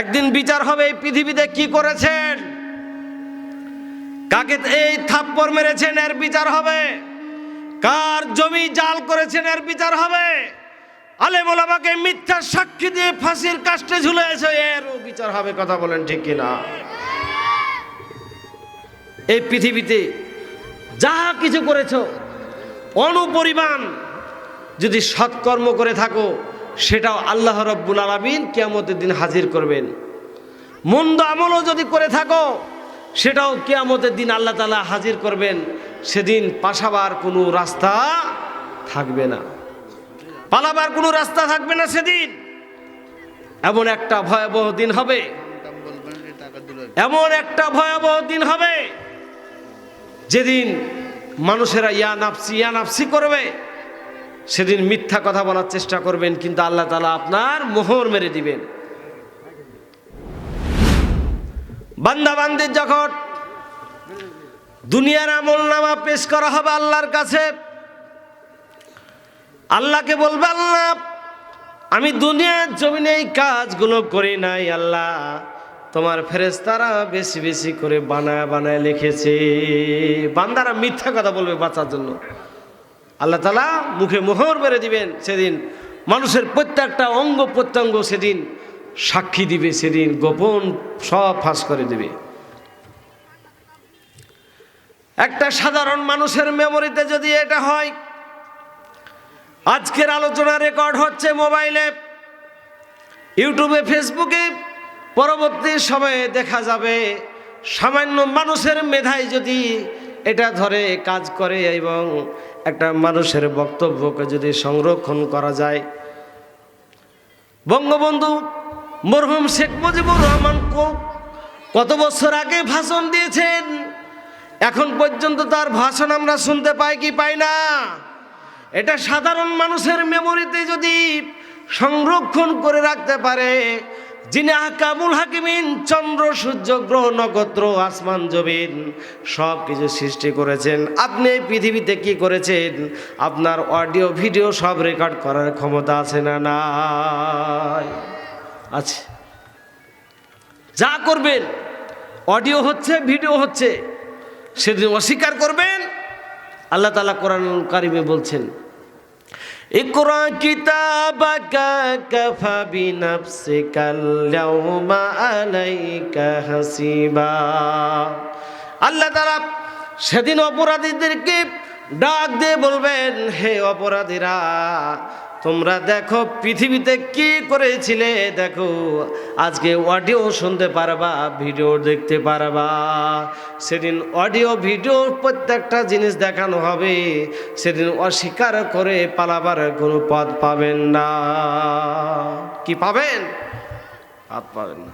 একদিন বিচার হবে এই পৃথিবীতে কি করেছেন? কাকে এই থাপ্পড় মেরেছেন এর বিচার হবে? কার জমি জাল করেছেন এর বিচার হবে? আলে মোলামাকে মিথ্যা সাক্ষী দিয়ে ফাঁসির কাষ্টে ঝুলেছে এরও বিচার হবে কথা বলেন ঠিক কিনা এই পৃথিবীতে যাহা কিছু করেছ, অনুপরিমাণ যদি সৎকর্ম করে থাকো সেটাও আল্লাহ রব্বুল আলমিন কেয়ামতের দিন হাজির করবেন। মন্দ আমলও যদি করে থাকো, সেটাও কেয়ামতের দিন আল্লাহ তালা হাজির করবেন। সেদিন পাশাবার কোনো রাস্তা থাকবে না। পালাবার কোনো রাস্তা থাকবে না সেদিন। এমন একটা ভয়াবহ দিন হবে। এমন একটা ভয়াবহ দিন হবে, যেদিন মানুষেরা ইয়া নাফসি ইয়া নাফসি করবে। সেদিন মিথ্যা কথা বলার চেষ্টা করবেন, কিন্তু আল্লাহ তালা আপনার মোহর মেরে দিবেন। বান্দা বান্দির যখন দুনিয়ার আমল নামা পেশ করা হবে আল্লাহর কাছে, আল্লাহকে বলবে, আল্লাহ, আমি দুনিয়ার জমিনে এই কাজগুলো করি নাই, আল্লাহ, তোমার ফেরেস্তারা বেশি বেশি করে বানায় বানায় লিখেছে। বান্দারা মিথ্যা কথা বলবে বাঁচার জন্য। আল্লাহ তালা মুখে মোহর মেরে দিবেন সেদিন। মানুষের প্রত্যেকটা অঙ্গ প্রত্যঙ্গ সেদিন সাক্ষী দিবে, সেদিন গোপন সব ফাঁস করে দিবে। একটা সাধারণ মানুষের মেমোরিতে যদি এটা হয়, আজকের আলোচনা রেকর্ড হচ্ছে মোবাইলে, ইউটিউবে, ফেসবুকে, পরবর্তী সময়ে দেখা যাবে সামান্য মানুষের মেধায় যদি এটা ধরে কাজ করে এবং একটা মানুষের বক্তব্যকে যদি সংরক্ষণ করা যায়। বঙ্গবন্ধু মরহুম শেখ মুজিবুর রহমান কত বছর আগে ভাষণ দিয়েছেন? এখন পর্যন্ত তার ভাষণ আমরা শুনতে পাই কি পাই না? এটা সাধারণ মানুষের মেমোরিতে যদি সংরক্ষণ করে রাখতে পারে যিনি হাকামুল হাকিমিন, চন্দ্র, সূর্য, গ্রহ, নক্ষত্র, আসমান, জমিন সব কিছু সৃষ্টি করেছেন। আপনি এই পৃথিবীতে কি করেছেন? আপনার অডিও, ভিডিও সব রেকর্ড করার ক্ষমতা আছে না না আছে। যা করবেন, অডিও হচ্ছে, ভিডিও হচ্ছে, সেদিন অস্বীকার করবেন। আল্লাহ তালা কোরআন কারিমে বলছেন ইকরা কিতাবাকা কাফা বিনাফসিকাল ইয়াউমা আলাইকা হাসিবা আল্লাহ তাআলা সেদিন অপরাধীদেরকে ডাক দিয়ে বলবেন, হে অপরাধীরা তোমরা দেখো পৃথিবীতে কি করেছিলে, দেখো। আজকে অডিও শুনতে পারবা ভিডিও দেখতে পারবা। সেদিন অডিও ভিডিও প্রত্যেকটা জিনিস দেখানো হবে। সেদিন অস্বীকার করে পালাবার কোনো পথ পাবেন না। কি পাবেন? পথ পাবেন না।